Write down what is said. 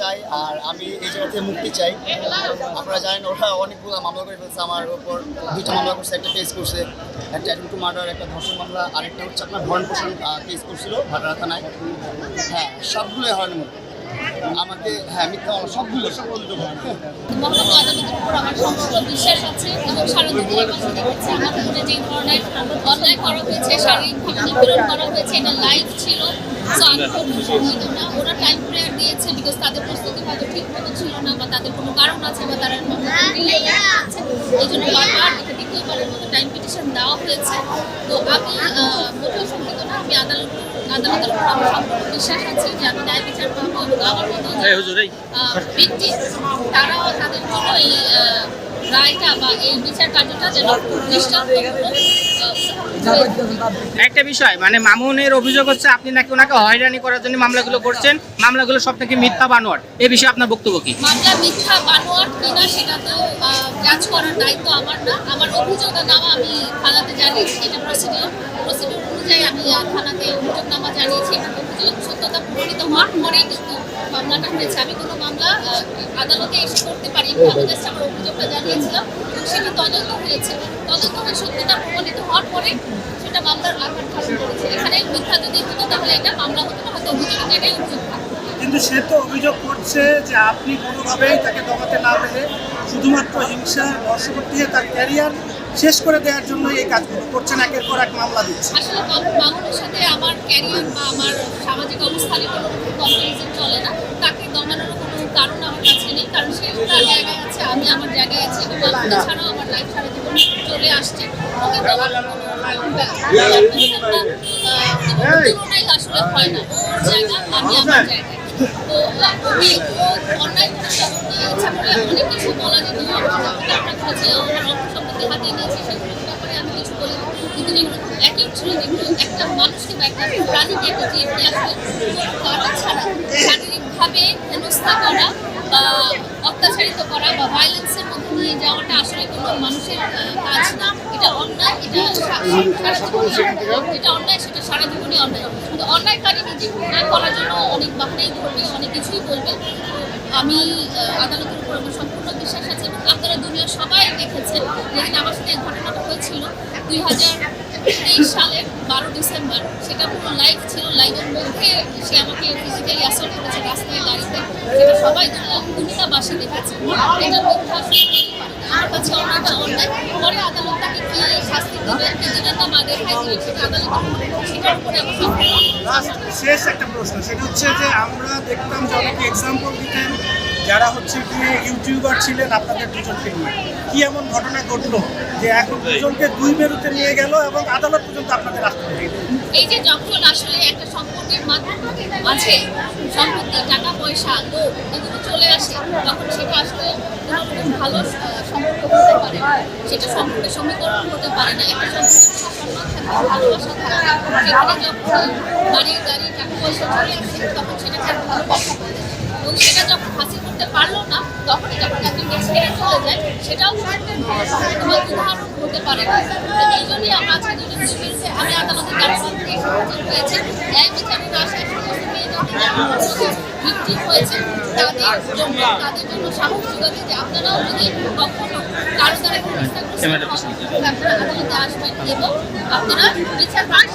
চাই আর আমি এই জায়গা মুক্তি চাই। আপনারা জানেন ওরা অনেকগুলো মামলা করে ফেলছে আমার উপর। দুইটা মামলা করছে, একটা কেস করছে, একটা অ্যাটেম্প মার্ডার, একটা ধর্ষণ মামলা আরেকটা হচ্ছে আপনার ভরণ পোষণ কেস করছিল ভাটারা থানায়। হ্যাঁ সবগুলোই হয়নি আমাকে হ্যাঁ মিথ্যা সবগুলো। মহামান্য আদালতের উপর বিশ্বাস আছে এবং দুনিয়ার মানুষ আমার যে ধরনের অন্যায় করা হয়েছে শারীরিকভাবে নিপীড়ন করা হয়েছে এটা লাইভ ছিল। সো আমি না। ওরা টাইম প্রেয়ার দিয়েছে বিকজ তাদের প্রস্তুতি হয়তো ঠিক মতো ছিল না বা তাদের কোনো কারণ আছে বা তারা এই জন্য বারবার এটা দ্বিতীয়বারের মতো টাইম পিটিশন দেওয়া হয়েছে। তো আমি মোটেও সম্মিলিত না। আমি আদালত আদালতের উপর আমার সম্পূর্ণ বিশ্বাস আছে যে আমি ন্যায় বিচার পাবো এবং আমার মতো ভিত্তি তারাও তাদের জন্য এই রায়টা বা এই বিচার কার্যটা যেন একটা বিষয় মানে মামুনের অভিযোগ হচ্ছে আপনি নাকি ওনাকে হয়রানি করার জন্য মামলাগুলো করছেন মামলাগুলো সব থেকে মিথ্যা বানোয়ার এই বিষয়ে আপনার বক্তব্য কি? মামলা মিথ্যা বানোয়াট কিনা সেটা তো জাজ করার দায়িত্ব আমার না। আমার অভিযোগনামা আমি থানাতে জানিয়েছি এটা প্রসিডিওর প্রসিডিওর অনুযায়ী আমি থানাতে অভিযোগনামা জানিয়েছি অভিযোগ সত্যতা প্রমাণিত হওয়ার পরেই কিন্তু মামলাটা হয়েছে। আমি কোনো মামলা আদালতে এসে করতে পারি আমি জাস্ট আমার অভিযোগটা জানিয়েছিলাম এবং সেটি তদন্ত হয়েছে। তদন্ত হয়ে সত্যতা প্রমাণিত হওয়ার পরে সেটা মামলার আকার ধারণ করেছে। এখানে মিথ্যা যদি হতো তাহলে এটা মামলা হতো না হয়তো অভিযোগের জায়গায় অভিযোগ কিন্তু সে তো অভিযোগ করছে যে আপনি কোনোভাবেই তাকে দমাতে না পেরে শুধুমাত্র হিংসা বর্ষকর দিয়ে তার ক্যারিয়ার শেষ করে দেওয়ার জন্য এই কাজগুলো করছেন একের পর এক মামলা দিচ্ছে। আসলে মাম- মামুনের সাথে আমার ক্যারিয়ার বা আমার সামাজিক অবস্থানে কোনো কম্পারিজন চলে না। তাকে দমানোর কোনো কারণ আমার কাছে নেই কারণ সে তার জায়গায় আছে আমি আমার জায়গায় আছি। আমার সারা চলে আসছে। আসলে হয় না। জায়গা আমি আমার জায়গায়। তো ইচ্ছা করে অনেক কিছু বলা যেত আপনার কাছে আমার অর্থ সম্পত্তি হাতিয়ে নিয়েছে সেগুলোর ব্যাপারে আমি কিছু বলি না। কিন্তু যেগুলো একই ছিল যেগুলো একটা মানুষকে বা একটা প্রাণীকে একটা জীবকে আসলে কারণ ছাড়া শারীরিকভাবে হেনস্থা করা বা অত্যাচারিত করা বা ভায়োলেন্সের মধ্যে নিয়ে কোনো মানুষের কাজ না এটা অন্যায় এটা সা- অন্যায়। যেটা সেটা সারা জীবনই অন্যায়। কিন্তু অন্যায়কারী নিজে করার জন্য অনেক বাহানাই করবে অনেক কিছুই বলবে। আমি আদালতের উপর আমার সম্পূর্ণ বিশ্বাস আছে এবং আপনারা দুনিয়া সবাই দেখেছেন যেদিন আমার সাথে ঘটনাটা হয়েছিল দুই হাজার তেইশ সালের বারো ডিসেম্বর। সেটা পুরো লাইভ ছিল লাইভের মধ্যে সে আমাকে ফিজিক্যালি অ্যাসল্ট করেছে রাস্তায় গাড়িতে। সেটা সবাই দুনিয়া দুনিয়াবাসী দেখেছে। এটা মিথ্যা আমার কাছে অন্যায়টা অন্যায় পরে আদালত তাকে কি শাস্তি দিবেন কি দিবেন না বা সেটা আদালত সেটার উপরে আমার সম্পূর্ণ লাস্ট শেষ একটা প্রশ্ন সেটা হচ্ছে যে আমরা দেখতাম যে অনেকে এক্সাম্পল দিতেন যারা হচ্ছে গিয়ে ইউটিউবার ছিলেন আপনাদের দুজনকে নিয়ে। কি এমন ঘটনা ঘটলো যে এখন দুজনকে দুই মেরুতে নিয়ে গেল এবং আদালত পর্যন্ত আপনাদের আসতে এই যে যখন আসলে একটা সম্পর্কের মাধ্যম আছে সম্পত্তি, টাকা, পয়সা লোক এগুলো চলে আসে, তখন সেটা আসলে কোনো ভালো সম্পর্ক হতে পারে। সেটা সম্পর্কে সমীকরণ হতে পারে না। একটা সম্পর্কে ভালোবাসা থাকে। সেখানে যখন বাড়ি গাড়ি, টাকা পয়সা চলে আসে, তখন সেটাকে আর ভালোবাসা বলে এবং সেটা যখন হাসিল করতে পারল না তখনই যখন একজনকে ছেড়ে চলে যায়। সেটাও তোমার উদাহরণ হতে পারে। না এই জন্যই আমরা আজকে দুজন আমি আদালতের কাছে হয়েছে ন্যায় বিচারের আশায় মেয়েদের ভিক্টিম হয়েছে তাদের জন্য তাদের জন্য সাহস যোগাতে যে আপনারাও যদি কখনো কারও দ্বারা হন, আপনারা আদালতে আসবেন এবং আপনারা বিচার পান